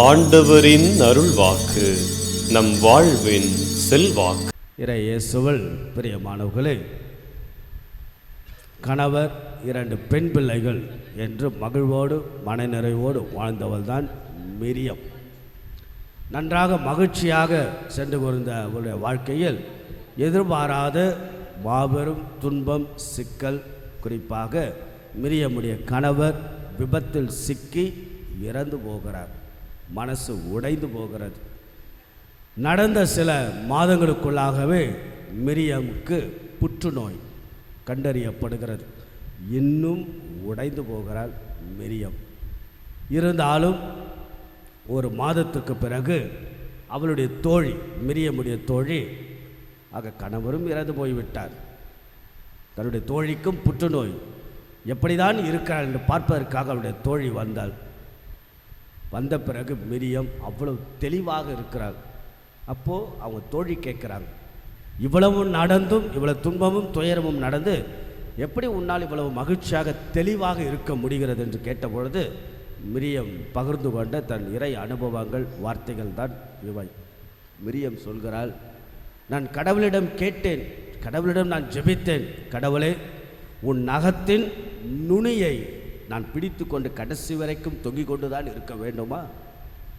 ஆண்டவரின் அருள்வாக்கு நம் வாழ்வின் செல்வாக்கு. இறையேசுவல் பிரியமானவர்களே கணவர் இரண்டு பெண் பிள்ளைகள் என்று மகிழ்வோடு மனநிறைவோடு வாழ்ந்தவள்தான் மிரியம். நன்றாக மகிழ்ச்சியாக சென்று கொண்ட அவருடைய வாழ்க்கையில் எதிர்பாராத மாபெரும் துன்பம் சிக்கல் குறிப்பாக மிரியமுடைய கணவர் விபத்தில் சிக்கி இறந்து போகிறார். மனசு உடைந்து போகிறது. நடந்த சில மாதங்களுக்குள்ளாகவே மிரியமுக்கு புற்றுநோய் கண்டறியப்படுகிறது. இன்னும் உடைந்து போகிறாள் மிரியம். இருந்தாலும் ஒரு மாதத்துக்கு பிறகு அவளுடைய தோழி மிரியமுடைய தோழி ஆக கணவரும் இறந்து போய்விட்டார். தன்னுடைய தோழிக்கும் புற்றுநோய். எப்படிதான் இருக்கிறாள் என்று பார்ப்பதற்காக அவளுடைய தோழி வந்தாள். வந்த பிறகு மிரியம் அவ்வளவு தெளிவாக இருக்கிறாங்க அப்போது அவங்க தோழி கேட்குறாங்க இவ்வளவு நடந்தும் இவ்வளவு துன்பமும் துயரமும் நடந்து எப்படி உன்னால் இவ்வளவு மகிழ்ச்சியாக தெளிவாக இருக்க முடிகிறது? என்று கேட்டபொழுது மிரியம் பகிர்ந்து கொண்ட தன் இறை அனுபவங்கள் வார்த்தைகள் தான் இவை. மிரியம் சொல்கிறாள் நான் கடவுளிடம் கேட்டேன் கடவுளிடம் நான் ஜெபித்தேன். கடவுளே உன் நகத்தின் நுனியை நான் பிடித்து கொண்டு கடைசி வரைக்கும் தொங்கிக் கொண்டு தான் இருக்க வேண்டுமா?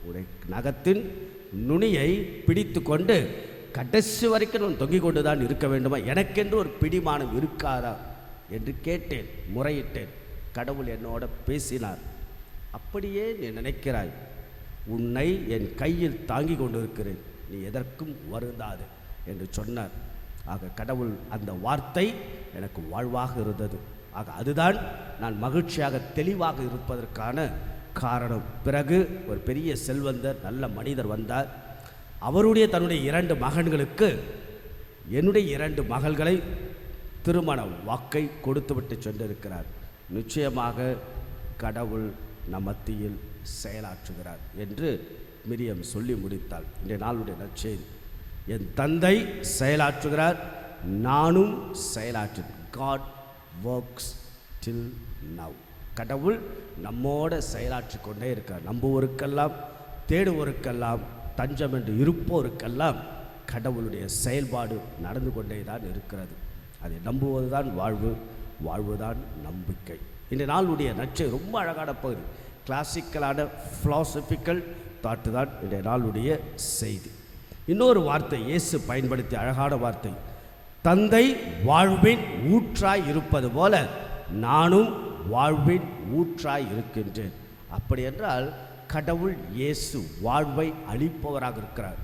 உடைய நகத்தின் நுனியை பிடித்து கொண்டு கடைசி வரைக்கும் நான் தொங்கிக் கொண்டு தான் இருக்க வேண்டுமா? எனக்கென்று ஒரு பிடிமானம் இருக்காதா? என்று கேட்டேன் முறையிட்டேன். கடவுள் என்னோட பேசினார். அப்படியே நீ நினைக்கிறாய். உன்னை என் கையில் தாங்கி கொண்டிருக்கிறேன். நீ எதற்கும் வருந்தாது என்று சொன்னார். ஆக கடவுள் அந்த வார்த்தை எனக்கு வாழ்வாக இருந்தது. ஆக அதுதான் நான் மகிழ்ச்சியாக தெளிவாக இருப்பதற்கான காரணம். பிறகு ஒரு பெரிய செல்வந்தர் நல்ல மனிதர் வந்தார். அவருடைய தன்னுடைய இரண்டு மகன்களுக்கு என்னுடைய இரண்டு மகள்களை திருமண வாக்கை கொடுத்துவிட்டு சென்றிருக்கிறார். நிச்சயமாக கடவுள் நம் மத்தியில் செயலாற்றுகிறார் என்று மிரியம் சொல்லி முடித்தாள். இன்றைய நாளுடைய நற்செய்தி என் தந்தை செயலாற்றுகிறார் நானும் செயலாற்று காட் ஒர்க்ஸ் டில் நவ் கடவுள் நம்மோட செயலாற்றி கொண்டே இருக்கார். நம்புவோருக்கெல்லாம் தேடுவோருக்கெல்லாம் தஞ்சம் என்று இருப்போருக்கெல்லாம் கடவுளுடைய செயல்பாடு நடந்து கொண்டே தான் இருக்கிறது. அதை நம்புவது தான் வாழ்வு வாழ்வுதான் நம்பிக்கை. இந்த நாளுடைய நச்சை ரொம்ப அழகான பகுதி. கிளாசிக்கலான ஃபிலாசபிக்கல் தாட்டு தான் இன்றைய நாளுடைய செய்தி. இன்னொரு வார்த்தை இயேசு பயன்படுத்திய அழகான வார்த்தை. தந்தை வாழ்வின் ஊற்றாய் இருப்பது போல நானும் வாழ்வின் ஊற்றாய் இருக்கின்றேன். அப்படி என்றால் கடவுள் இயேசு வாழ்வை அளிப்பவராக இருக்கிறார்.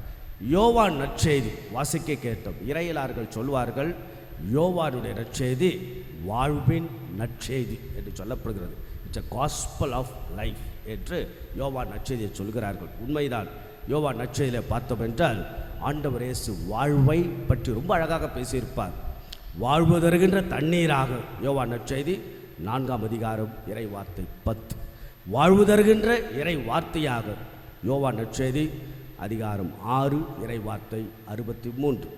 யோவான் நற்செய்தி வாசிக்க கேட்டோம். இறையலார்கள் சொல்வார்கள் யோவானுடைய நற்செய்தி வாழ்வின் நற்செய்தி என்று சொல்லப்படுகிறது. It's a gospel of life என்று யோவான் நற்செய்தியை சொல்கிறார்கள். உண்மைதான். யோவான் நற்செய்தியை பார்த்தோம் என்றால் ஆண்டவர் இயேசு வாழ்வை பற்றி ரொம்ப அழகாக பேசியிருப்பார். வாழ்வு தருகின்ற தண்ணீராக யோவா நற்செய்தி நான்காம் அதிகாரம் இறை வார்த்தை பத்து. வாழ்வு தருகின்ற இறை வார்த்தையாக யோவா நற்செய்தி அதிகாரம் ஆறு இறை வார்த்தை அறுபத்தி மூன்று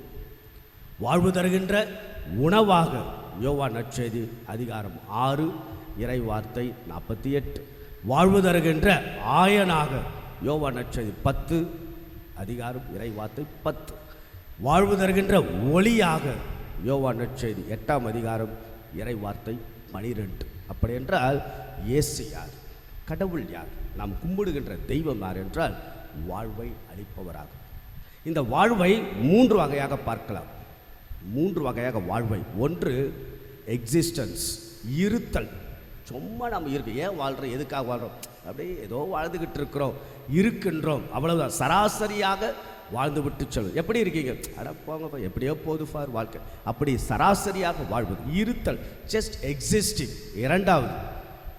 வாழ்வு தருகின்ற உணவாக யோவா நற்செய்தி அதிகாரம் ஆறு இறை வார்த்தை நாற்பத்தி எட்டு. வாழ்வு தருகின்ற ஆயனாக யோவா நற்செய்தி பத்து அதிகாரம் இறை வார்த்தை பத்து. வாழ்வு தருகின்ற ஒளியாக யோவா நற்செய்தி எட்டாம் அதிகாரம் இறை வார்த்தை பனிரெண்டு. அப்படி என்றால் இயேசு யார்? கடவுள் யார்? நாம் கும்பிடுகின்ற தெய்வம் யார் என்றால் வாழ்வை அளிப்பவராகும். இந்த வாழ்வை மூன்று வகையாக பார்க்கலாம். மூன்று வகையாக வாழ்வை. ஒன்று எக்ஸிஸ்டன்ஸ் இருத்தல். சும்மா நம்ம இருக்கு. ஏன் வாழ்கிறோம் எதுக்காக வாழ்கிறோம் அப்படியே ஏதோ வாழ்ந்துக்கிட்டு இருக்கிறோம் இருக்கின்றோம். அவ்வளவுதான். சராசரியாக வாழ்ந்து விட்டு செல்வது. எப்படி இருக்கீங்க? அட போங்கப்பா எப்படியோ போது ஃபார் வாழ்க்கை. அப்படி சராசரியாக வாழ்வது இருத்தல் ஜஸ்ட் எக்ஸிஸ்டிங் இரண்டாவது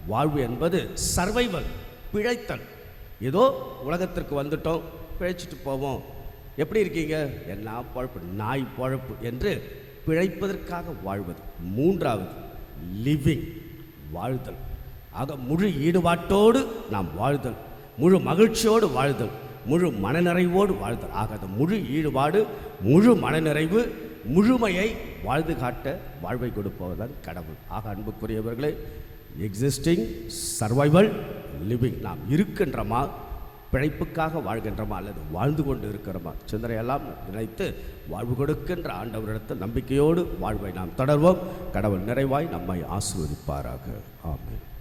வாழ்வு என்பது சர்வைவல் பிழைத்தல். ஏதோ உலகத்திற்கு வந்துட்டோம் பிழைச்சிட்டு போவோம். எப்படி இருக்கீங்க? என்ன பழப்பு நாய் பழப்பு என்று பிழைப்பதற்காக வாழ்வது. மூன்றாவது லிவிங் வாழ்தல். ஆக முழு ஈடுபாட்டோடு நாம் வாழ்தல் முழு மகிழ்ச்சியோடு வாழ்தல். முழு மனநிறைவோடு வாழ்தல் ஆக அந்த முழு ஈடுபாடு முழு மனநிறைவு முழுமையை வாழ்ந்து காட்ட வாழ்வை கொடுப்பவர் தான் கடவுள். ஆக அன்புக்குரியவர்களே எக்ஸிஸ்டிங் சர்வைவல் லிவிங் நாம் இருக்கின்றமா? பிழைப்புக்காக வாழ்கின்றமா? அல்லது வாழ்ந்து கொண்டு இருக்கிறோமா சிந்தனையெல்லாம் நினைத்து வாழ்வு கொடுக்கின்ற ஆண்டவரிடத்தில் நம்பிக்கையோடு வாழ்வை நாம் தொடர்வோம். கடவுள் நிறைவாய் நம்மை ஆசிர்வதிப்பாராக. ஆமேன்.